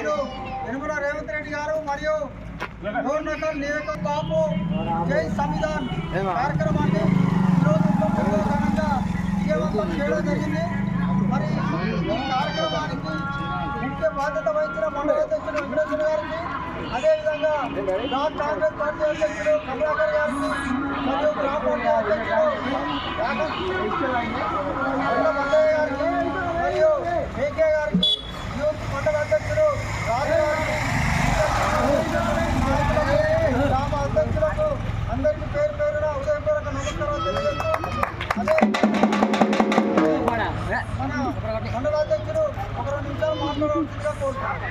అధ్యక్షుడు యనమల రేవంత్ రెడ్డి గారు మరియు గవర్నర్ నియోజక బాబు జై సంవిధాన్ కార్యక్రమాన్ని ఈరోజు ఘనంగా విజయవంతం చేయడం జరిగింది మరి ఈ కార్యక్రమానికి ముఖ్య బాధ్యత వహించిన మండల అధ్యక్షుడు వెంకటేశ్వర గారికి అదేవిధంగా బ్లాక్ కాంగ్రెస్ పార్టీ అధ్యక్షుడు కమలాకర్ గారికి మరియు గ్రామ పార్టీ అధ్యక్షుడు కొండ మల్లయ్య గారికి మరియు కేకే గారికి యూత్ మండల అధ్యక్షుడు రాజు గారికి గ్రామ అధ్యక్షులకు అందరికీ పేరు పేరున ఉదయపూర్వక నమస్కారాలు ఒక రెండు నిమిషాలు కోరుతున్నాను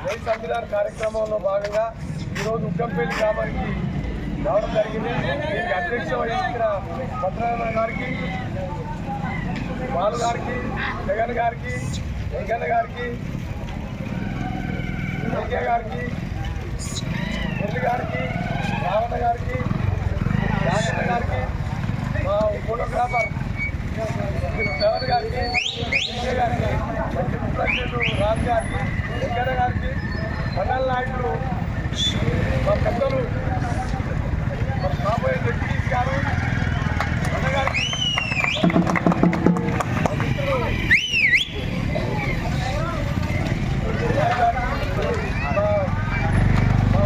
జై సంవిధాన్ కార్యక్రమంలో భాగంగా ఈరోజు ఉగ్గంపల్లి గ్రామానికి రావడం జరిగింది దీనికి అధ్యక్ష వహించిన భద్రారాయణ గారికి బాలు గారికి జగన్ గారికి వెంకన్న గారికి వెంకయ్య గారికి మురళి గారికి రావణ గారికి రాజన్న గారికి మా ఫోటోగ్రాఫర్ జగన్ గారికి విజయ్ గారికి ప్రెసిడెంట్ రాజ్ గారికి వెంకన్న గారికి మండల నాయకులు మా పెద్దలు మా కాబోయే జగదీష్ గారు అన్న గారికి మా మిత్రులు మా మా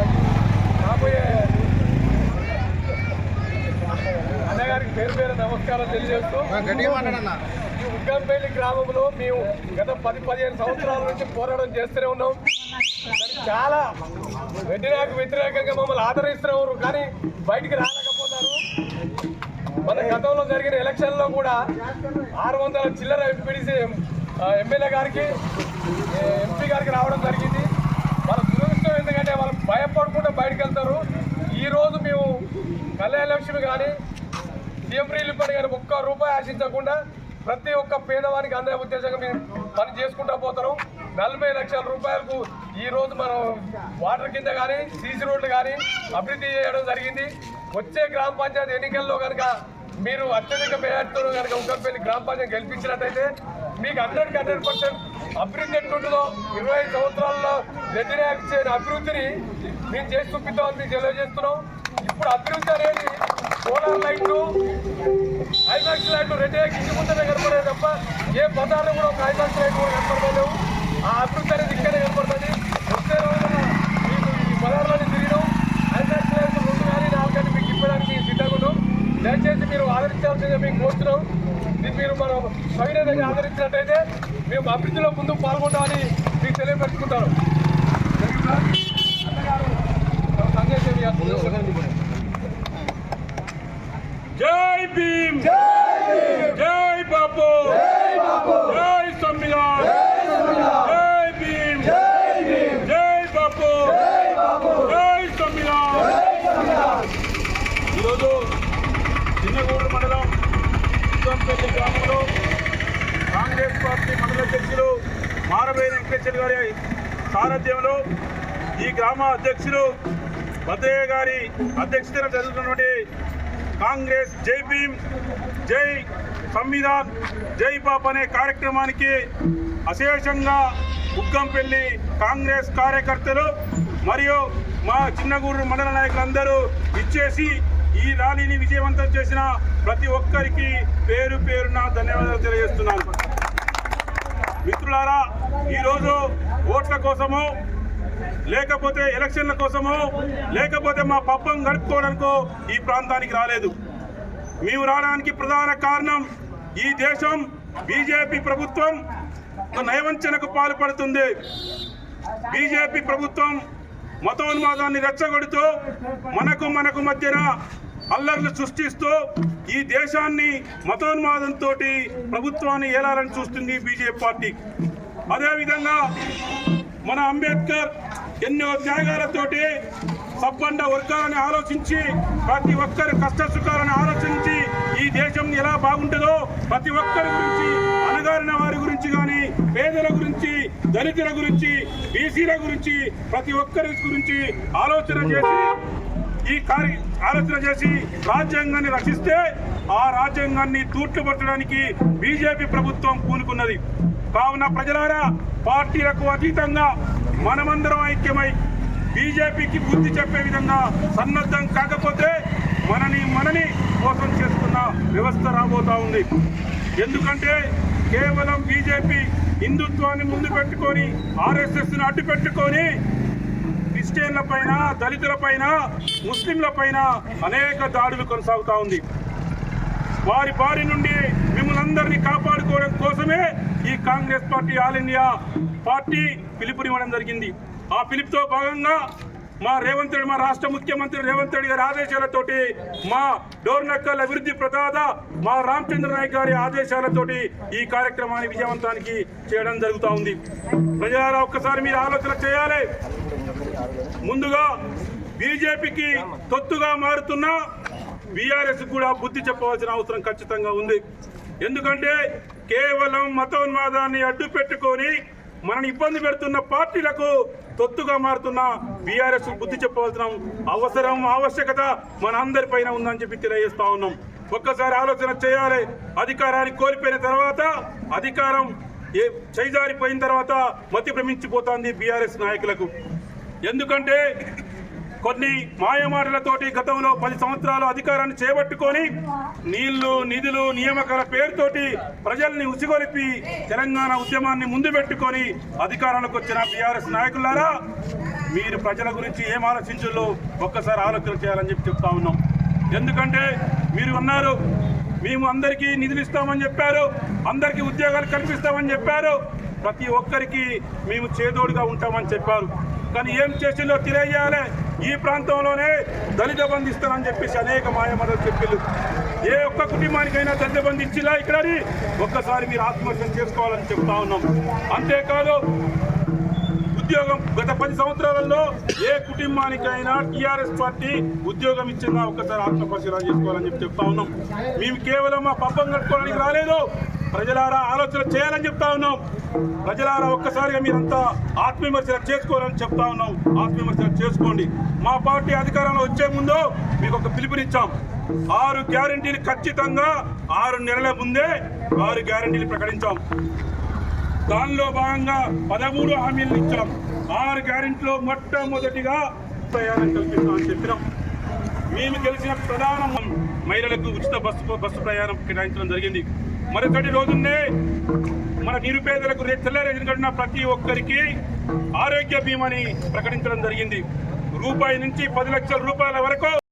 కాబోయే అన్నగారికి పేరు పేరు నమస్కారం తెలియజేస్తూ ఈ ఉగ్గంపల్లి గ్రామంలో మేము గత పది పదిహేను సంవత్సరాల నుంచి పోరాటం చేస్తూనే ఉన్నాం. చాలా వెంటనేకు వ్యతిరేకంగా మమ్మల్ని ఆదరిస్తున్నారు కానీ బయటికి రాలేకపోతారు మన గతంలో జరిగిన ఎలక్షన్లో కూడా ఆరు వందల చిల్లర ఎంపీడీసీ ఎమ్మెల్యే గారికి ఎంపీ గారికి రావడం జరిగింది. వాళ్ళ దురదృష్టం ఎందుకంటే వాళ్ళు భయపడకుండా బయటకు వెళ్తారు. ఈ రోజు మేము కళ్యాణ లక్ష్మి కానీ సీఎం రిలీఫ్ అని కానీ ఒక్క రూపాయి ఆశించకుండా ప్రతి ఒక్క పేదవానికి అందే ఉద్దేశంగా మేము పని చేసుకుంటా పోతున్నాం. నలభై లక్షల రూపాయలకు ఈ రోజు మనం వాటర్ కింద కానీ సీసీ రోడ్లు కానీ అభివృద్ధి చేయడం జరిగింది. వచ్చే గ్రామ పంచాయతీ ఎన్నికల్లో కనుక మీరు అత్యధిక మెజార్టీతో కనుక ఉగ్గంపల్లి గ్రామ పంచాయతీ గెలిపించినట్టయితే మీకు హండ్రెడ్కి హండ్రెడ్ పర్సెంట్ అభివృద్ధి ఎట్లుంటుందో ఇరవై ఐదు సంవత్సరాల్లో రెడ్డిని అభివృద్ధిని మేము చేసి చూపిద్దామని మీకు తెలియజేస్తున్నాం. ఇప్పుడు అభివృద్ధి అనేది సోలార్ లైట్లు ఐమాక్స్ లైట్లు రెండే కింది ముందరే కనపడే తప్ప ఏ పదార్థం కూడా ఒక ఐమాక్స్ లైట్ కూడా కనపడలేదు. ఆ అభివృద్ధి అనేది ఇక్కడే కనపడుతుంది. వచ్చే రోజున మీకు ఈ పదార్థాన్ని తిరగడం ఐమాక్స్ లైట్లు రెండు కానీ నాలుగు కానీ మీకు ఇవ్వడానికి సిద్ధంగా దయచేసి మీరు ఆదరించాల్సిందిగా మేము కోరుతున్నాం దీన్ని మీరు మనం సవినయంగా ఆదరించినట్టయితే మేము అభివృద్ధిలో ముందుకు పాల్గొంటామని మీకు తెలియపెట్టుకుంటారు జై భీమ్. జై బాపు. జై సంవిధాన్ జై భీమ్. జై బాపు. జై సంవిధాన్ ఈరోజు చిన్నగూడు మండలం గ్రామంలో కాంగ్రెస్ పార్టీ మండల అధ్యక్షులు మారవేణి వెంకటేశ్వర గారి సారథ్యంలో ఈ గ్రామ అధ్యక్షులు భద్రయ్య గారి అధ్యక్షతన జరుగుతున్నటువంటి కాంగ్రెస్ జై భీమ్ జై సంవిధాన్ జై బాప్ అనే కార్యక్రమానికి అశేషంగా ఉగ్గంపల్లి కాంగ్రెస్ కార్యకర్తలు మరియు మా చిన్నగూరు మండల నాయకులందరూ ఇచ్చేసి ఈ ర్యాలీని విజయవంతం చేసిన ప్రతి ఒక్కరికి పేరు పేరున ధన్యవాదాలు తెలియజేస్తున్నాను. మిత్రులారా ఈరోజు ఓట్ల కోసము లేకపోతే ఎలక్షన్ల కోసమో లేకపోతే మా పబ్బం గడుపుకోవడానికో ఈ ప్రాంతానికి రాలేదు. మేము రావడానికి ప్రధాన కారణం ఈ దేశం బీజేపీ ప్రభుత్వం నయవంచనకు పాల్పడుతుంది. బీజేపీ ప్రభుత్వం మతోన్మాదాన్ని రెచ్చగొడుతూ మనకు మనకు మధ్యన అల్లర్లు సృష్టిస్తూ ఈ దేశాన్ని మతోన్మాదంతో ప్రభుత్వాన్ని ఏలాలని చూస్తుంది బీజేపీ పార్టీ. అదేవిధంగా మన అంబేద్కర్ ఎన్నో త్యాగాలతోటి సబ్బండ వర్గాలని ఆలోచించి ప్రతి ఒక్కరి కష్ట సుఖాలను ఆలోచించి ఈ దేశం ఎలా బాగుంటుందో ప్రతి ఒక్కరి గురించి అణగారిన వారి గురించి కానీ పేదల గురించి దళితుల గురించి బీసీల గురించి ప్రతి ఒక్కరి గురించి ఆలోచన చేసి ఈ కార్య ఆలోచన చేసి రాజ్యాంగాన్ని రక్షిస్తే ఆ రాజ్యాంగాన్ని తూట్లు పట్టడానికి బీజేపీ ప్రభుత్వం పూనుకున్నది. కావున ప్రజలారా పార్టీలకు అతీతంగా మనమందరం ఐక్యమై బీజేపీకి బుద్ధి చెప్పే విధంగా సన్నద్ధం కాకపోతే మనని మనని మోసం చేసుకున్న వ్యవస్థ రాబోతా ఉంది. ఎందుకంటే కేవలం బీజేపీ హిందుత్వాన్ని ముందు పెట్టుకొని ఆర్ఎస్ఎస్ను అడ్డు పెట్టుకొని క్రిస్టియన్ల పైన దళితుల పైన ముస్లింల పైన అనేక దాడులు కొనసాగుతా ఉంది. వారి బారి నుండి మిమ్మల్ని అందరినీ కాపాడుకోవడం కోసమే ఈ Congress party all India party పిలుపునివ్వడం జరిగింది. ఆ పిలుపుతో భాగంగా మా రేవంత్ రెడ్డి మా రాష్ట్ర ముఖ్యమంత్రి రేవంత్ రెడ్డి గారి ఆదేశాలతోటి మా డోర్నక్కల్ అభివృద్ధి ప్రదాత మా రామచంద్ర నాయక్ గారి ఆదేశాలతోటి ఈ కార్యక్రమాన్ని విజయవంతానికి చేయడం జరుగుతూ ఉంది. ప్రజలారా ఒక్కసారి మీరు ఆలోచన చేయాలి. ముందుగా బీజేపీకి తొత్తుగా మారుతున్న బీఆర్ఎస్ కూడా బుద్ధి చెప్పవలసిన అవసరం ఖచ్చితంగా ఉంది. ఎందుకంటే కేవలం మతోన్మాదాన్ని అడ్డు పెట్టుకొని మనని ఇబ్బంది పెడుతున్న పార్టీలకు తొత్తుగా మారుతున్న బీఆర్ఎస్ బుద్ధి చెప్పవలసిన అవసరం ఆవశ్యకత మనందరిపైన ఉందని చెప్పి తెలియజేస్తా ఉన్నాం. ఒక్కసారి ఆలోచన చేయాలి. అధికారాన్ని కోల్పోయిన తర్వాత అధికారం ఏ చేజారిపోయిన తర్వాత మతి భ్రమించిపోతుంది బీఆర్ఎస్ నాయకులకు. ఎందుకంటే కొన్ని మాయమాటలతోటి గతంలో పది సంవత్సరాలు అధికారాన్ని చేపట్టుకొని నీళ్ళు నిధులు నియామకాల పేరుతోటి ప్రజల్ని ఉసిగొలిపి తెలంగాణ ఉద్యమాన్ని ముందు పెట్టుకొని అధికారంలోకి వచ్చిన బీఆర్ఎస్ నాయకులారా మీరు ప్రజల గురించి ఏం ఆలోచించుల్లో ఒక్కసారి ఆలోచన చేయాలని చెప్పి చెప్తా ఉన్నాం. ఎందుకంటే మీరు అన్నారు మేము అందరికీ నిధులు ఇస్తామని చెప్పారు అందరికీ ఉద్యోగాలు కల్పిస్తామని చెప్పారు ప్రతి ఒక్కరికి మేము చేదోడుగా ఉంటామని చెప్పారు. కానీ ఏం చేసిందో తెలియజేయాలి ఈ ప్రాంతంలోనే దళిత బంధిస్తానని చెప్పేసి అనేక మాయమాటలు చెప్పారు ఏ ఒక్క కుటుంబానికైనా దళిత బంధు ఇచ్చిలా ఇక్కడ ఒక్కసారి మీరు ఆత్మహత్యం చేసుకోవాలని చెప్తా ఉన్నాం. అంతేకాదు ఉద్యోగం గత పది సంవత్సరాలలో ఏ కుటుంబానికైనా టీఆర్ఎస్ పార్టీ ఉద్యోగం ఇచ్చిందా ఒక్కసారి ఆత్మపరిశీలన చేసుకోవాలని చెప్పి చెప్తా ఉన్నాం. మేము కేవలం మా పబ్బం కట్టుకోవడానికి రాలేదు ప్రజలారా ఆలోచన చేయాలని చెప్తా ఉన్నాం. ప్రజలారా ఒక్కసారిగా మీరంతా ఆత్మవిమర్శన చేసుకోవాలని చెప్తా ఉన్నాం. ఆత్మవిమర్శన చేసుకోండి. మా పార్టీ అధికారంలో వచ్చే ముందు మీకు ఒక పిలుపునిచ్చాం. ఆరు గ్యారంటీలు ఖచ్చితంగా ఆరు నెలల ముందే ఆరు గ్యారంటీలు ప్రకటించాం. దానిలో భాగంగా పదమూడు హామీలు ఇచ్చాం. ఆరు గ్యారెంటీలో మొట్టమొదటిగా ప్రయాణం కల్పిస్తామని చెప్పినాం. మేము గెలిచిన ప్రధాన మహిళలకు ఉచిత బస్సు బస్సు ప్రయాణం కేటాయించడం జరిగింది. మరొకటి రోజునే మన నిరుపేదలకు రే- తెల్ల ప్రతి ఒక్కరికి ఆరోగ్య బీమాని ప్రకటించడం జరిగింది. రూపాయి నుంచి పది లక్షల రూపాయల వరకు